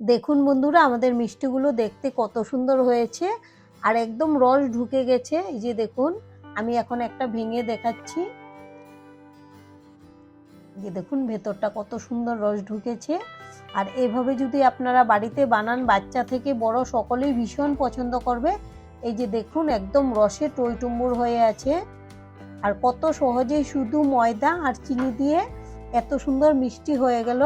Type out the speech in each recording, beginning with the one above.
দেখুন বন্ধুরা, আমাদের মিষ্টিগুলো দেখতে কত সুন্দর হয়েছে। আর একদম রস ঢুকে গেছে। এই যে দেখুন, আমি এখন একটা ভেঙে দেখাচ্ছি। যে দেখুন, ভেতরটা কত সুন্দর রস ঢুকেছে। আর এভাবে যদি আপনারা বাড়িতে বানান, বাচ্চা থেকে বড় সকলেই ভীষণ পছন্দ করবে। এই যে দেখুন, একদম রসে টইটুম্বুর হয়ে আছে। আর কত সহজেই শুধু ময়দা আর চিনি দিয়ে এত সুন্দর মিষ্টি হয়ে গেল।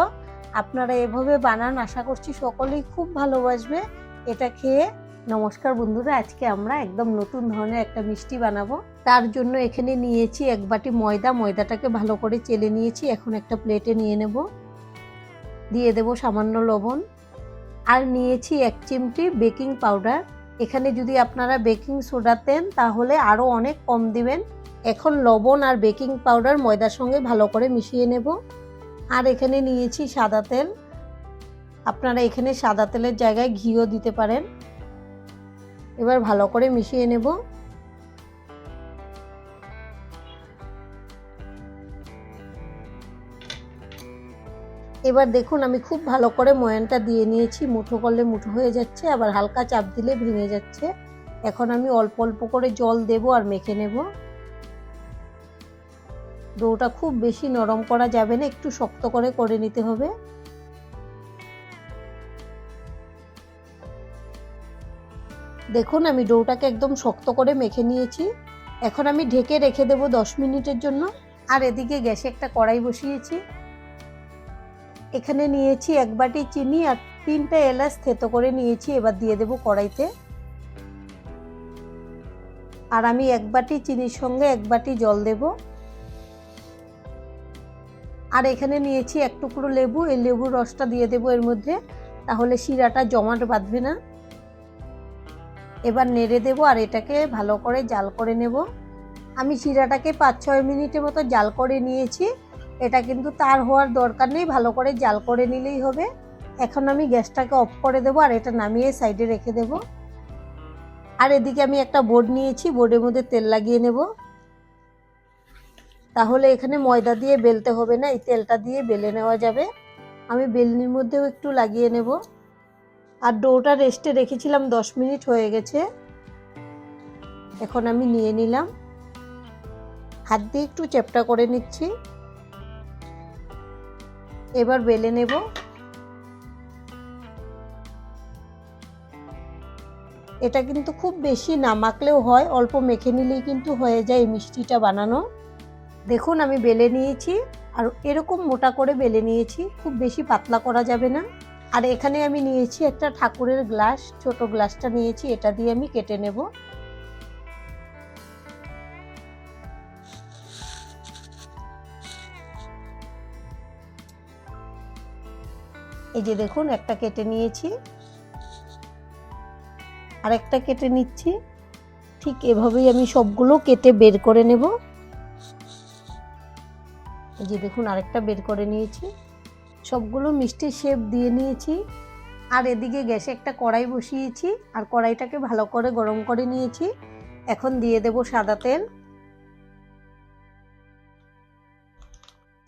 আপনারা এভাবে বানান, আশা করছি সকলেই খুব ভালোবাসবে। এটা খেয়ে নমস্কার বন্ধুরা, আজকে আমরা একদম নতুন ধরনের একটা মিষ্টি বানাবো। তার জন্য এখানে নিয়েছি এক বাটি ময়দা। ময়দাটাকে ভালো করে চেলে নিয়েছি। এখন একটা প্লেটে নিয়ে নেব। দিয়ে দেব সামান্য লবণ। আর নিয়েছি এক চিমটি বেকিং পাউডার। এখানে যদি আপনারা বেকিং সোডা দেন, তাহলে আরও অনেক কম দিবেন। এখন লবণ আর বেকিং পাউডার ময়দার সঙ্গে ভালো করে মিশিয়ে নেব। আর এখানে নিয়েছি সাদা তেল। আপনারা এখানে সাদা তেলের জায়গায় ঘিও দিতে পারেন। এবার ভালো করে মিশিয়ে নেব। এবার দেখুন, আমি খুব ভালো করে ময়ানটা দিয়ে নিয়েছি। মুঠো করলে মুঠো হয়ে যাচ্ছে, আবার হালকা চাপ দিলে ভেঙে যাচ্ছে। এখন আমি অল্প অল্প করে জল দেব আর মেখে নেব। ডোটা খুব বেশি নরম করা যাবে না, একটু শক্ত করে করে নিতে হবে। দেখুন, আমি ডোটাকে একদম শক্ত করে মেখে নিয়েছি। এখন আমি ঢেকে রেখে দেব দশ মিনিটের জন্য। আর এদিকে গ্যাসে একটা কড়াই বসিয়েছি। এখানে নিয়েছি এক বাটি চিনি আর তিনটা এলাচ থেতো করে নিয়েছি, এবার দিয়ে দেব কড়াইতে। আর আমি এক বাটি চিনির সঙ্গে এক বাটি জল দেব। আর এখানে নিয়েছি এক টুকরো লেবু, এই লেবুর রসটা দিয়ে দেব এর মধ্যে। তাহলে শিরাটা জমাট বাঁধবে না। এবার নেড়ে দেব আর এটাকে ভালো করে জাল করে নেব। আমি শিরাটাকে পাঁচ ছয় মিনিটের মতো জাল করে নিয়েছি। এটা কিন্তু তার হওয়ার দরকার নেই, ভালো করে জাল করে নিলেই হবে। এখন আমি গ্যাসটাকে অফ করে দেবো আর এটা নামিয়ে সাইডে রেখে দেব। আর এদিকে আমি একটা বোর্ড নিয়েছি, বোর্ডের মধ্যে তেল লাগিয়ে নেব। তাহলে এখানে ময়দা দিয়ে বেলতে হবে না, এই তেলটা দিয়ে বেলে নেওয়া যাবে। আমি বেলনির মধ্যেও একটু লাগিয়ে নেব। আর ডোটা রেস্টে রেখেছিলাম, দশ মিনিট হয়ে গেছে। এখন আমি নিয়ে নিলাম। হাত দিয়ে একটু চেপটা করে নিচ্ছি। এবার বেলে নেব। এটা কিন্তু খুব বেশি না মাখলেও হয়, অল্প মেখে নিলেই কিন্তু হয়ে যায় মিষ্টিটা বানানো। দেখুন, আমি বেলে নিয়েছি আর এরকম মোটা করে বেলে নিয়েছি, খুব বেশি পাতলা করা যাবে না। আর এখানে আমি নিয়েছি একটা ঠাকুরের গ্লাস, ছোট গ্লাসটা নিয়েছি, এটা দিয়ে আমি কেটে নেব। এই যে দেখুন, একটা কেটে নিয়েছি। আর একটা কেটে নিচ্ছি। ঠিক এভাবেই আমি সবগুলো কেটে বের করে নেব। এই যে দেখুন আরেকটা বের করে নিয়েছি। সবগুলো মিষ্টির শেপ দিয়ে নিয়েছি। আর এদিকে গ্যাসে একটা কড়াই বসিয়েছি। আর কড়াইটাকে ভালো করে গরম করে নিয়েছি। এখন দিয়ে দেব সাদা তেল।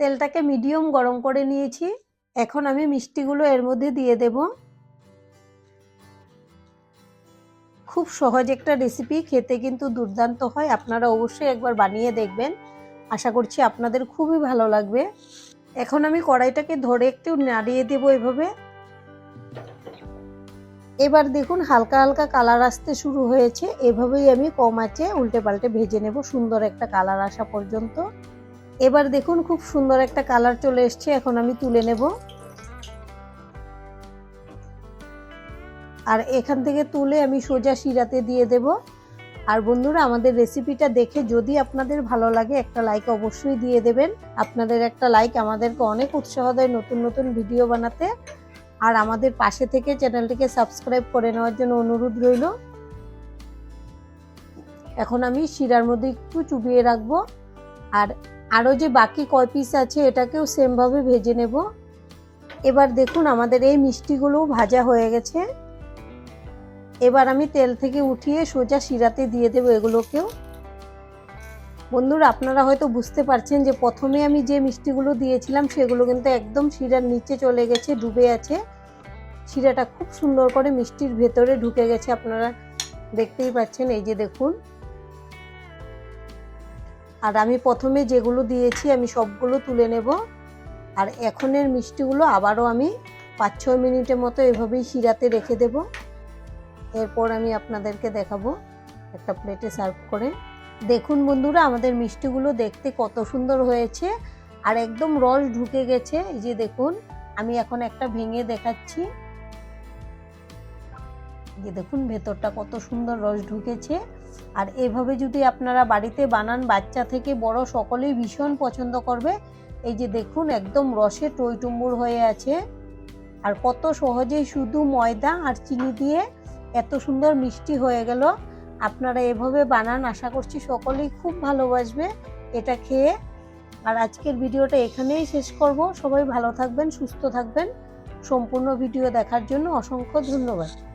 তেলটাকে মিডিয়াম গরম করে নিয়েছি। এখন আমি মিষ্টিগুলো এর মধ্যে দিয়ে দেব। খুব সহজ একটা রেসিপি। খেতে কিন্তু দুর্দান্ত হয়। আপনারা অবশ্যই একবার বানিয়ে দেখবেন। আশা করছি আপনাদের খুবই ভালো লাগবে। এখন আমি কড়াইটাকে ধরে একটু নাড়িয়ে দেবো এভাবে। এবার দেখুন হালকা হালকা কালার আসতে শুরু হয়েছে। এভাবেই আমি কম আছে উল্টে পাল্টে ভেজে নেব সুন্দর একটা কালার আসা পর্যন্ত। এবার দেখুন খুব সুন্দর একটা কালার চলে এসছে, এখন আমি তুলে নেব। আর এখান থেকে তুলে আমি সোজা শিরাতে দিয়ে দেব। আর বন্ধুরা, আমাদের রেসিপিটা দেখে যদি আপনাদের ভালো লাগে, একটা লাইক অবশ্যই দিয়ে দেবেন। আপনাদের একটা লাইক আমাদেরকে অনেক উৎসাহ দেয় নতুন নতুন ভিডিও বানাতে। আর আমাদের পাশে থেকে চ্যানেলটিকে সাবস্ক্রাইব করে নেওয়ার জন্য অনুরোধ রইল। এখন আমি শিরার মধ্যে একটু চুবিয়ে রাখব। আর আরও যে বাকি কয় পিস আছে, এটাকেও সেমভাবে ভেজে নেব। এবার দেখুন, আমাদের এই মিষ্টিগুলো ভাজা হয়ে গেছে। এবার আমি তেল থেকে উঠিয়ে সোজা শিরাতে দিয়ে দেবো এগুলোকেও। বন্ধুরা, আপনারা হয়তো বুঝতে পারছেন যে প্রথমে আমি যে মিষ্টিগুলো দিয়েছিলাম সেগুলো কিন্তু একদম শিরার নিচে চলে গেছে, ডুবে আছে। শিরাটা খুব সুন্দর করে মিষ্টির ভেতরে ঢুকে গেছে, আপনারা দেখতেই পাচ্ছেন, এই যে দেখুন। আর আমি প্রথমে যেগুলো দিয়েছি আমি সবগুলো তুলে নেব। আর এখনের মিষ্টিগুলো আবারও আমি পাঁচ ছয় মিনিটের মতো এভাবেই শিরাতে রেখে দেব। এরপর আমি আপনাদেরকে দেখাবো একটা প্লেটে সার্ভ করে। দেখুন বন্ধুরা, আমাদের মিষ্টিগুলো দেখতে কত সুন্দর হয়েছে আর একদম রস ঢুকে গেছে। এই যে দেখুন, আমি এখন একটা ভেঙে দেখাচ্ছি। যে দেখুন, ভেতরটা কত সুন্দর রস ঢুকেছে। আর এভাবে যদি আপনারা বাড়িতে বানান, বাচ্চা থেকে বড় সকলেই ভীষণ পছন্দ করবে। এই যে দেখুন, একদম রসে টইটুম্বুর হয়ে আছে। আর কত সহজেই শুধু ময়দা আর চিনি দিয়ে এত সুন্দর মিষ্টি হয়ে গেল। আপনারা এভাবে বানান, আশা করছি সকলেই খুব ভালোবাসবে এটা খেয়ে। আর আজকের ভিডিওটা এখানেই শেষ করব। সবাই ভালো থাকবেন, সুস্থ থাকবেন। সম্পূর্ণ ভিডিও দেখার জন্য অসংখ্য ধন্যবাদ।